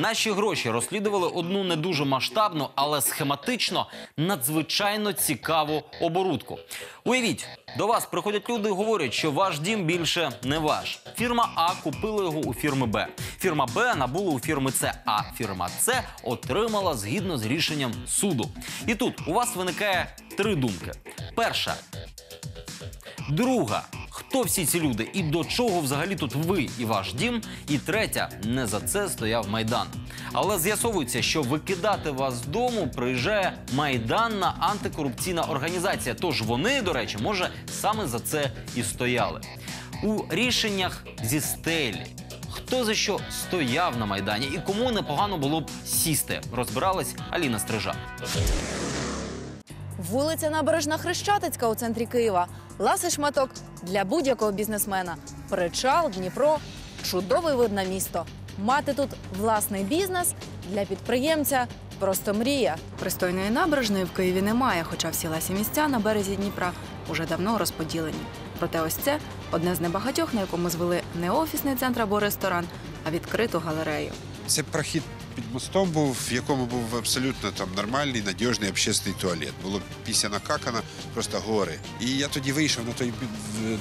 Наші гроші розслідували одну не дуже масштабну, але схематично надзвичайно цікаву оборудку. Уявіть, до вас приходять люди і говорять, що ваш дім більше не ваш. Фірма А купила його у фірми Б. Фірма Б набула у фірми С, а фірма С отримала згідно з рішенням суду. І тут у вас виникає три думки: перша Друга. Хто всі ці люди і до чого взагалі тут ви і ваш дім? І третя, не за це стояв майдан. Але з'ясовується, що викидати вас з дому приїжджає майданна антикорупційна організація. Тож вони, до речі, може саме за це і стояли. У рішеннях зі стелі. Хто за що стояв на майдані і кому непогано було б сісти, розбиралась Аліна Стрижа. Вулиця Набережна Хрещатицька у центрі Києва. Ласий шматок для будь-якого бізнесмена. Причал, Дніпро чудовий вид на місто. Мати тут власний бізнес для підприємця просто мрія. Пристойної набережної в Києві немає, хоча всі ласі місця на березі Дніпра уже давно розподілені. Проте ось це одне з небагатьох, на якому звели не офісний центр або ресторан, а відкриту галерею. Це прохід під мостом був, в якому був абсолютно там нормальний, надіжний общественний туалет. Було після накакано, просто гори. І я тоді вийшов на той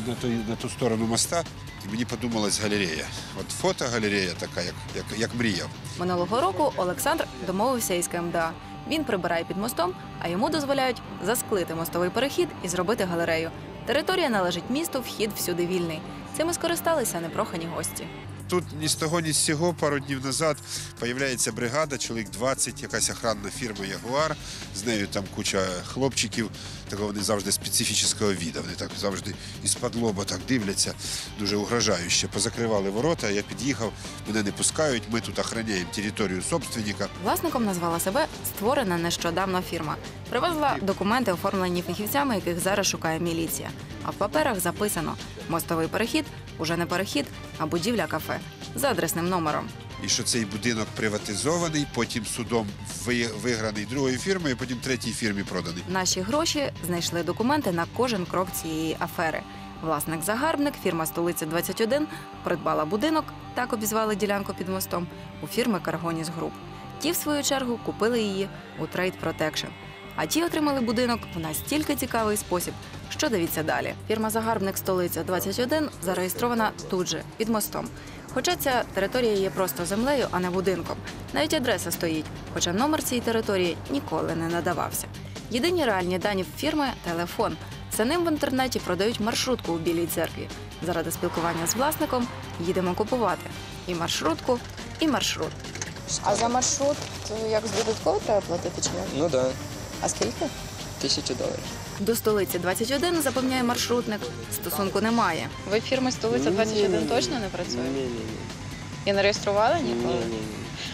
на той на ту сторону моста, і мені подумалась галерея. От фотогалерея така, як, як, як мріяв. Минулого року Олександр домовився із КМДА. Він прибирає під мостом, а йому дозволяють засклити мостовий перехід і зробити галерею. Територія належить місту, вхід всюди вільний. Цим і скористалися непрохані гості. Тут ні з того, ні з цього пару днів назад появляється бригада, чоловік 20, якась охранна фірма Ягуар. З нею там куча хлопчиків, такого вони завжди специфічного віда. Вони так завжди із-під лоба так дивляться, дуже угрожающе. Позакривали ворота, я під'їхав, мене не пускають. Ми тут охороняємо територію собственника. Власником назвала себе створена нещодавно фірма. Привезла документи, оформлені фахівцями, яких зараз шукає міліція. А в паперах записано: мостовий перехід уже не перехід, а будівля кафе за адресним номером. І що цей будинок приватизований, потім судом виграний другою фірмою, потім третій фірмі проданий. Наші гроші знайшли документи на кожен крок цієї афери. Власник загарбник, фірма столиця 21 придбала будинок, так обізвали ділянку під мостом, у фірми Каргоніс Груп. Ті, в свою чергу, купили її у Trade Protection. А ті отримали будинок в настільки цікавий спосіб. Що дивіться далі? Фірма Загарбник столиця 21 зареєстрована тут же під мостом. Хоча ця територія є просто землею, а не будинком. Навіть адреса стоїть, хоча номер цієї території ніколи не надавався. Єдині реальні дані фірми телефон. За ним в інтернеті продають маршрутку у білій церкві. Заради спілкування з власником їдемо купувати і маршрутку, і маршрут. А за маршрут е, як додатково треба платити чи ні? Ну да, А скільки? тисячу доларів. До столиці 21 запевняє маршрутник. Стосунку немає. Ви фірми столиця 21 точно не працює? Ні, ні, ні. І не реєстрували Ні, ніколи? ні, ні.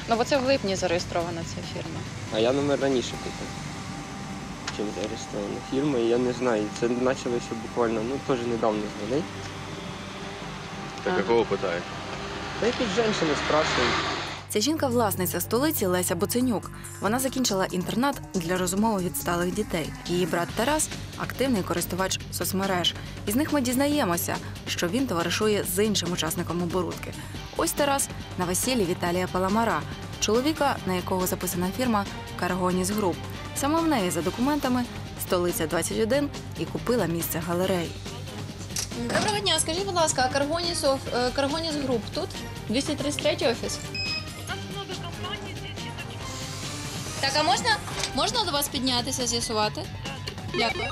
Ну бо це в липні зареєстрована ця фірма. А я номер раніше купив, чим зареєстрована фірма, і я не знаю. Це почалося буквально, ну теж недавно дзвонить. А. Какого питаєш? Та якісь жінки спрашують. Ця жінка власниця столиці Леся Буценюк. Вона закінчила інтернат для розумово відсталих дітей. Її брат Тарас активний користувач соцмереж. Із них ми дізнаємося, що він товаришує з іншим учасником оборудки. Ось Тарас на весіллі Віталія Паламара, чоловіка, на якого записана фірма Каргоніс Груп. Саме в неї за документами столиця 21 і купила місце галереї. Доброго дня, скажіть, будь ласка, а Каргоніс, е, Каргоніс Груп тут? 233 офіс? Так, а можна, можна до вас піднятися, з'ясувати? Дякую.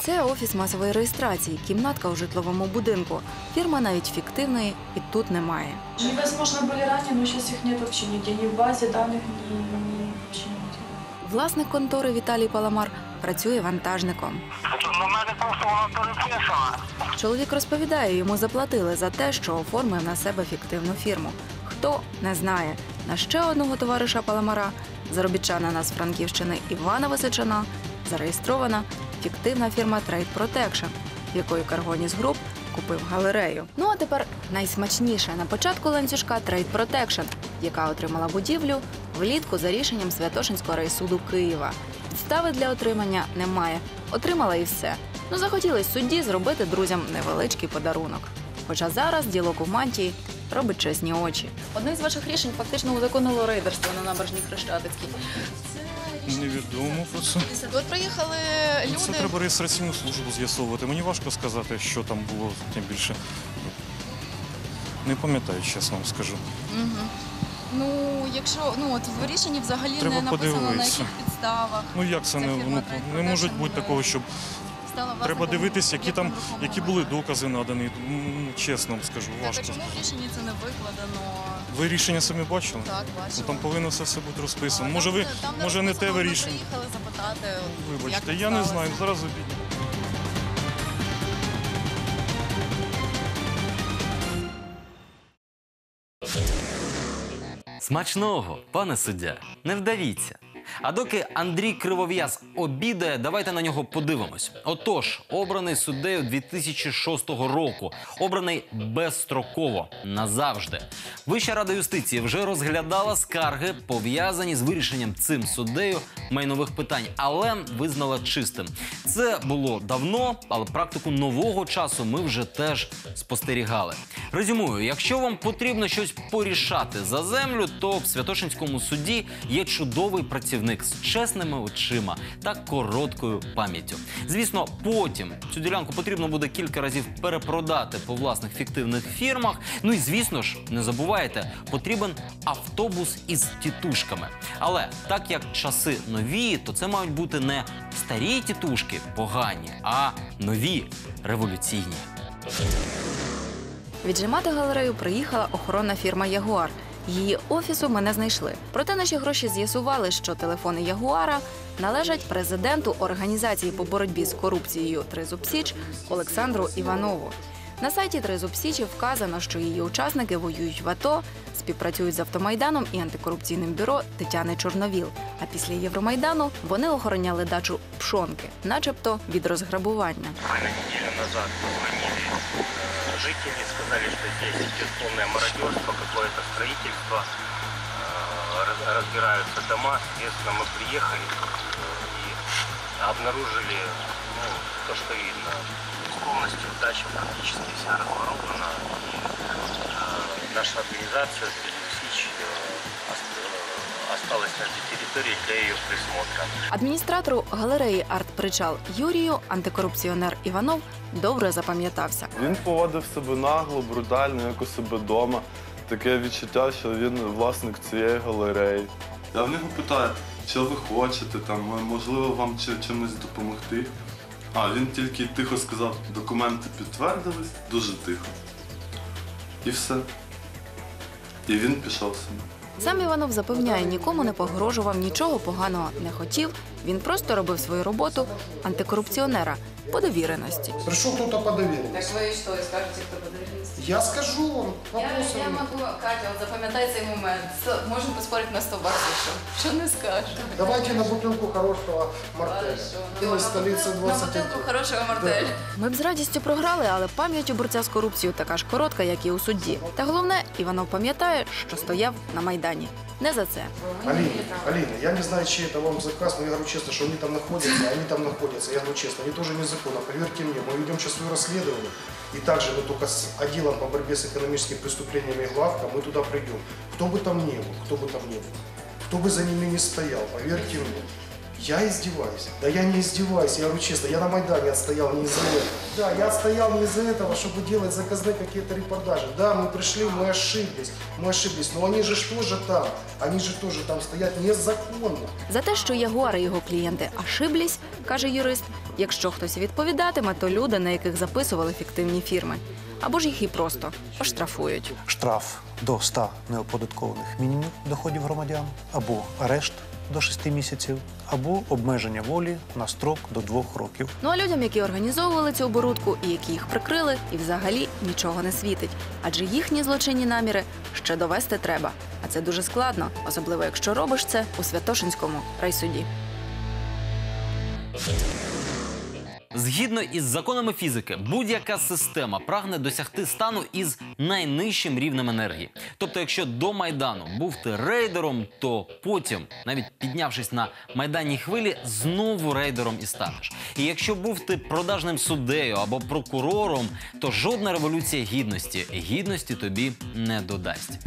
Це офіс масової реєстрації, кімнатка у житловому будинку. Фірма навіть фіктивної і тут немає. Они, возможно, были ранее, но сейчас их нет вообще нигде, ни в базе данных, ни, ни вообще нигде. Власник контори Віталій Паламар працює вантажником. Чоловік розповідає, йому заплатили за те, що оформив на себе фіктивну фірму. Хто не знає. На ще одного товариша Паламара, заробітчанина з Франківщини Івана Височина, зареєстрована фіктивна фірма Trade Protection, в якої Каргоніс Груп купив галерею. Ну а тепер найсмачніше на початку ланцюжка Trade Protection, яка отримала будівлю влітку за рішенням Святошинського райсуду Києва. Підстави для отримання немає. Отримала і все. Ну захотілось судді зробити друзям невеличкий подарунок. Хоча зараз ділок у мантії робить чесні очі. Одне з ваших рішень фактично узаконило рейдерство на набережній Хрещатицькій. Невідомо про це. От приїхали Ну, Це треба реєстраційну службу з'ясовувати. Мені важко сказати, що там було, тим більше. Не пам'ятаю, чесно вам скажу. Ну, якщо ну от в рішенні взагалі Треба не написано на подивитися. яких підставах. Ну як це Ця не, фірма ну, не може бути такого, щоб треба дивитись, які там які були докази надані. Чесно вам скажу, важко. чому в рішенні це не викладено? Ви рішення самі бачили? Так, Ну, там повинно все, все бути розписано. А, Може, ви там, там може не те ви рішення. приїхали запитати. Вибачте, як я не знаю. Зараз обідні. Смачного, пане суддя, не вдавіться. А доки Андрій Кривов'яз обідає, давайте на нього подивимось. Отож, обраний суддею 2006 року, обраний безстроково назавжди. Вища рада юстиції вже розглядала скарги, пов'язані з вирішенням цим суддею майнових питань, але визнала чистим. Це було давно, але практику нового часу ми вже теж спостерігали. Резюмую, якщо вам потрібно щось порішати за землю, то в Святошинському суді є чудовий працівник з чесними очима та короткою пам'яттю. Звісно, потім цю ділянку потрібно буде кілька разів перепродати по власних фіктивних фірмах. Ну і звісно ж, не забувайте, потрібен автобус із тітушками. Але так як часи нові, то це мають бути не старі тітушки погані, а нові революційні. Віджимати галерею приїхала охоронна фірма Ягуар. Її офісу ми не знайшли. Проте наші гроші з'ясували, що телефони Ягуара належать президенту організації по боротьбі з корупцією Тризуб Січ Олександру Іванову. На сайті Тризуб Січі вказано, що її учасники воюють в АТО, співпрацюють з автомайданом і антикорупційним бюро Тетяни Чорновіл. А після Євромайдану вони охороняли дачу пшонки, начебто від розграбування. Буквально неделю назад позвонили сказали, что здесь полное мародерство, какое-то строительство, э, раз- разбираются дома. Соответственно, мы приехали э, и обнаружили ну, то, что видно. Полностью дача практически вся разворована. И, э, наша организация «Сич» осталась на этой территории для ее присмотра. Адміністратору галереї Арт-Причал Юрію антикорупціонер Іванов добре запам'ятався. Він поводив себе нагло, брутально, як у себе вдома. Таке відчуття, що він власник цієї галереї. Я в нього питаю, що ви хочете, там, можливо, вам чимось допомогти. А він тільки тихо сказав, документи підтвердились, дуже тихо. І все. І він пішов собі. Сам Іванов запевняє, нікому не погрожував, нічого поганого не хотів. Він просто робив свою роботу антикорупціонера по довіреності. Пришел кто-то по доверенности. ви що, скажете, хто по довіреності? Я скажу вам Я, вопросом. я можу, Катя, от запам'ятай цей момент. С- Можемо поспорити на 100 баксів, що, що не скажеш. Давайте на бутылку хорошего мартеля. Из столицы 21. хорошого мартеля. Ми б з радістю програли, але пам'ять у борця з корупцією така ж коротка, як і у судді. Та головне, Іванов пам'ятає, що стояв на майдані. Не за це. Алина, Алина, я не знаю, чей это вам заказ, но я говорю честно, что они там находятся, они там находятся. Я говорю честно, они тоже незаконно. Поверьте мне, мы ведем сейчас свое расследование. И также мы только с отделом по борьбе с экономическими преступлениями главка, мы туда придем. Кто бы там ни был, кто бы там ни был, кто бы за ними не стоял, поверьте мне, я издеваюсь. Да я не издеваюсь, я говорю честно, я на Майдане отстоял не из-за этого. Да, я отстоял не из-за этого, чтобы делать заказные какие-то репортажи. Да, мы пришли, мы ошиблись, мы ошиблись, но они же ж тоже там, они же тоже там стоят незаконно. За те, що Ягуар і його клієнти ошиблись, каже юрист. Якщо хтось відповідатиме, то люди, на яких записували фіктивні фірми, або ж їх і просто оштрафують. штраф до 100 неоподаткованих мінімумів доходів громадян, або арешт до 6 місяців, або обмеження волі на строк до 2 років. Ну а людям, які організовували цю оборудку і які їх прикрили, і взагалі нічого не світить. Адже їхні злочинні наміри ще довести треба. А це дуже складно, особливо якщо робиш це у Святошинському райсуді. Згідно із законами фізики, будь-яка система прагне досягти стану із найнижчим рівнем енергії. Тобто, якщо до майдану був ти рейдером, то потім, навіть піднявшись на майданній хвилі, знову рейдером і станеш. І якщо був ти продажним суддею або прокурором, то жодна революція гідності гідності тобі не додасть.